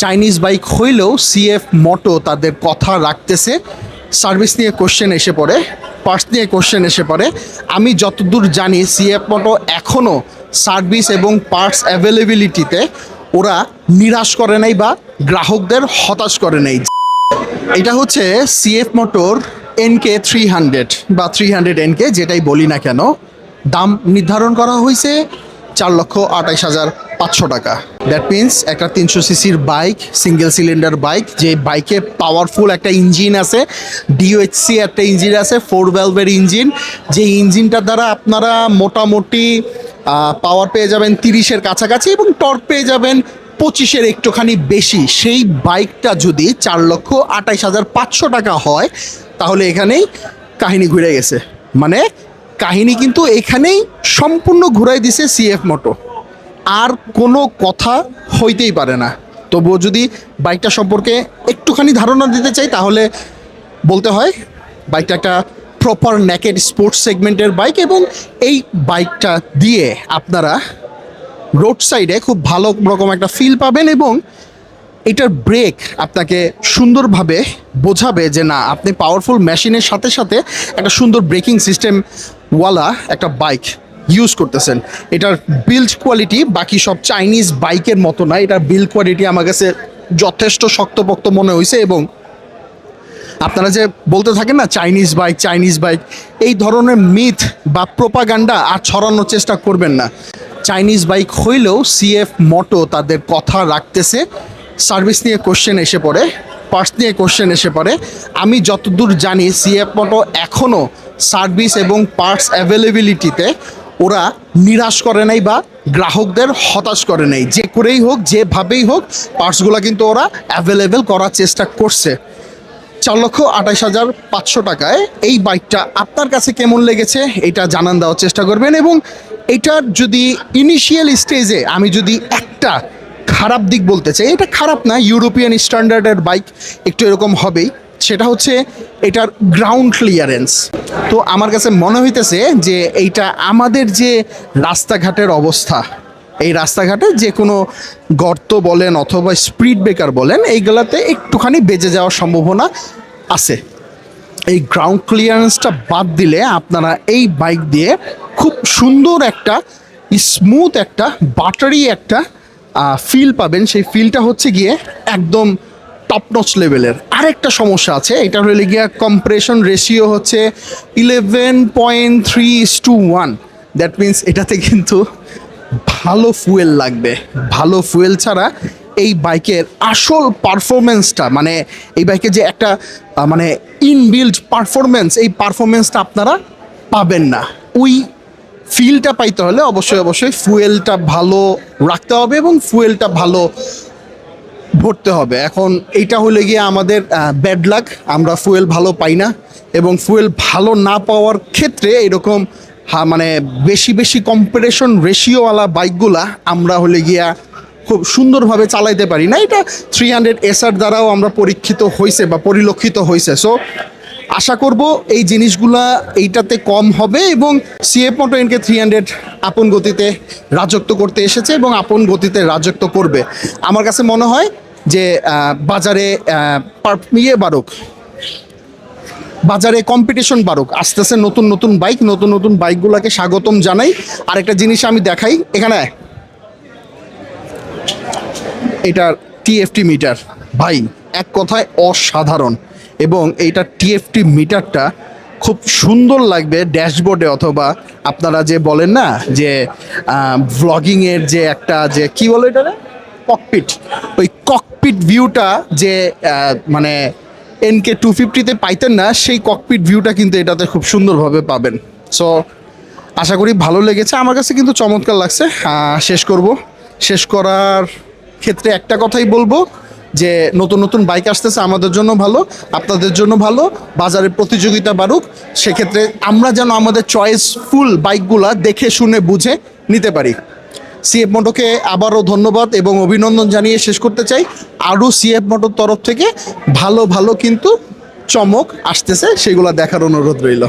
Chinese bike হইলেও CF মোটো তাদের কথা রাখতেছে। সার্ভিস নিয়ে কোশ্চেন এসে পড়ে পার্টস নিয়ে কোশ্চেন এসে পড়ে। আমি যতদূর জানি সিএফ মোটো এখনও সার্ভিস এবং পার্টস অ্যাভেলেবিলিটিতে ওরা নিরাশ করে নাই বা গ্রাহকদের হতাশ করে নাই। এটা হচ্ছে CF motor NK three hundred বা থ্রি হান্ড্রেড এনকে যেটাই বলি না কেন। দাম নির্ধারণ করা হয়েছে চার লক্ষ আঠাইশ হাজার পাঁচশো টাকা। দ্যাট মিন্স একটা তিনশো সিসির বাইক সিঙ্গেল সিলিন্ডার বাইক যে বাইকে পাওয়ারফুল একটা ইঞ্জিন আছে ডিওএইচসি একটা ইঞ্জিন আছে ফোর ভ্যালভের ইঞ্জিন যে ইঞ্জিনটার দ্বারা আপনারা মোটামুটি পাওয়ার পেয়ে যাবেন তিরিশের কাছাকাছি এবং টর্ক পেয়ে যাবেন পঁচিশের একটুখানি বেশি। সেই বাইকটা যদি চার লক্ষ আঠাইশ হাজার পাঁচশো টাকা হয়, তাহলে এখানেই কাহিনী ঘুরে গেছে। মানে কাহিনী কিন্তু এখানেই সম্পূর্ণ ঘুরাই দিছে সিএফ মোটো আর কোনো কথা হইতেই পারে না। তবুও যদি বাইকটা সম্পর্কে একটুখানি ধারণা দিতে চাই, তাহলে বলতে হয়, বাইকটা একটা প্রপার নেকেড স্পোর্টস সেগমেন্টের বাইক এবং এই বাইকটা দিয়ে আপনারা রোড সাইডে খুব ভালো রকম একটা ফিল পাবেন এবং এটার ব্রেক আপনাকে সুন্দরভাবে বোঝাবে যে না, আপনি পাওয়ারফুল মেশিনের সাথে সাথে একটা সুন্দর ব্রেকিং সিস্টেম ওয়ালা একটা বাইক ইউজ করতেছেন। এটার বিল্ড কোয়ালিটি বাকি সব চাইনিজ বাইকের মতো না। এটার বিল্ড কোয়ালিটি আমার কাছে যথেষ্ট শক্তপোক্ত মনে হয়েছে এবং আপনারা যে বলতে থাকেন না চাইনিজ বাইক চাইনিজ বাইক এই ধরনের মিথ বা প্রোপাগান্ডা আর ছড়ানোর চেষ্টা করবেন না। চাইনিজ বাইক হইলেও সিএফ মটো তাদের কথা রাখতেছে। সার্ভিস নিয়ে কোশ্চেন এসে পড়ে পার্স নিয়ে কোশ্চেন এসে পড়ে। আমি যতদূর জানি সিএফ মটো এখনও সার্ভিস এবং পার্টস অ্যাভেলেবিলিটিতে ওরা নিরাশ করে নাই বা গ্রাহকদের হতাশ করে নাই। যে করেই হোক, যেভাবেই হোক, পার্টসগুলো কিন্তু ওরা অ্যাভেলেবেল করার চেষ্টা করছে। চার লক্ষ আঠাইশ হাজার পাঁচশো টাকায় এই বাইকটা আপনার কাছে কেমন লেগেছে এটা জানান দেওয়ার চেষ্টা করবেন এবং এটার যদি ইনিশিয়াল স্টেজে আমি যদি একটা খারাপ দিক বলতে চাই, এটা খারাপ না, ইউরোপিয়ান স্ট্যান্ডার্ডের বাইক একটু এরকম হবেই। সেটা হচ্ছে এটার গ্রাউন্ড ক্লিয়ারেন্স তো আমার কাছে মনে হইতেছে যে এইটা আমাদের যে রাস্তাঘাটের অবস্থা, এই রাস্তাঘাটে যে কোনো গর্ত বলেন অথবা স্পিড ব্রেকার বলেন, এইগুলাতে একটুখানি বেজে যাওয়ার সম্ভাবনা আছে। এই গ্রাউন্ড ক্লিয়ারেন্সটা বাদ দিলে আপনারা এই বাইক দিয়ে খুব সুন্দর একটা স্মুথ একটা বাটারি একটা ফিল পাবেন। সেই ফিলটা হচ্ছে গিয়ে একদম টপ নচ লেভেলের আরেকটা সমস্যা আছে, এটা হলে গিয়া কম্প্রেশন রেশিও হচ্ছে eleven point three is to one that means এটাতে কিন্তু ভালো ফুয়েল লাগবে। ভালো ফুয়েল ছাড়া এই বাইকের আসল পারফরমেন্সটা মানে এই বাইকের যে একটা মানে ইনবিল্ড পারফরমেন্স এই পারফরমেন্সটা আপনারা পাবেন না। ওই ফিলটা পাইতে হলে অবশ্যই অবশ্যই ফুয়েলটা ভালো রাখতে হবে এবং ফুয়েলটা ভালো ভরতে হবে। এখন এইটা হলে গিয়ে আমাদের ব্যাড লাক আমরা ফুয়েল ভালো পাই না এবং ফুয়েল ভালো না পাওয়ার ক্ষেত্রে এরকম, হা মানে বেশি বেশি কম্পিটিশন রেশিওওয়ালা বাইকগুলা আমরা হলে গিয়া খুব সুন্দরভাবে চালাইতে পারি না। এটা থ্রি হান্ড্রেড এসআর দ্বারাও আমরা পরীক্ষিত হয়েছে বা পরিলক্ষিত হয়েছে সো আশা করব এই জিনিসগুলা এইটাতে কম হবে এবং CF moto NK three hundred আপন গতিতে রাজত্ব করতে এসেছে এবং আপন গতিতে রাজত্ব করবে। আমার কাছে মনে হয় যে বাজারে ইয়ে বাড়ুক। বাজারে কম্পিটিশন বাড়ুক। আস্তে আস্তে নতুন নতুন বাইক নতুন নতুন বাইকগুলোকে স্বাগতম জানাই। আরেকটা জিনিস আমি দেখাই। এখানে। এটার টিএফটি মিটার ভাই, এক কথায় অসাধারণ। এবং এইটার টিএফটি মিটারটা খুব সুন্দর লাগবে ড্যাশবোর্ডে অথবা আপনারা যে বলেন না, যে ভ্লগিংয়ের যে একটা যে, কি বলে এটা ককপিট ওই ককপিট ভিউটা যে মানে এনকে টু ফিফটিতে পাইতেন না, সেই ককপিট ভিউটা কিন্তু এটাতে খুব সুন্দরভাবে পাবেন। সো আশা করি ভালো লেগেছে। আমার কাছে কিন্তু চমৎকার লাগছে। শেষ করব। শেষ করার ক্ষেত্রে একটা কথাই বলব যে, নতুন নতুন বাইক আসতেছে আমাদের জন্য ভালো, আপনাদের জন্য ভালো, বাজারে প্রতিযোগিতা বাড়ুক, সেক্ষেত্রে আমরা যেন আমাদের চয়েসফুল বাইকগুলা দেখে, শুনে, বুঝে নিতে পারি। সিএফ মোটোকে আবারও ধন্যবাদ এবং অভিনন্দন জানিয়ে শেষ করতে চাই। আরও সিএফ মোটোর তরফ থেকে ভালো ভালো কিন্তু চমক আসতেছে, সেগুলো দেখার অনুরোধ রইল।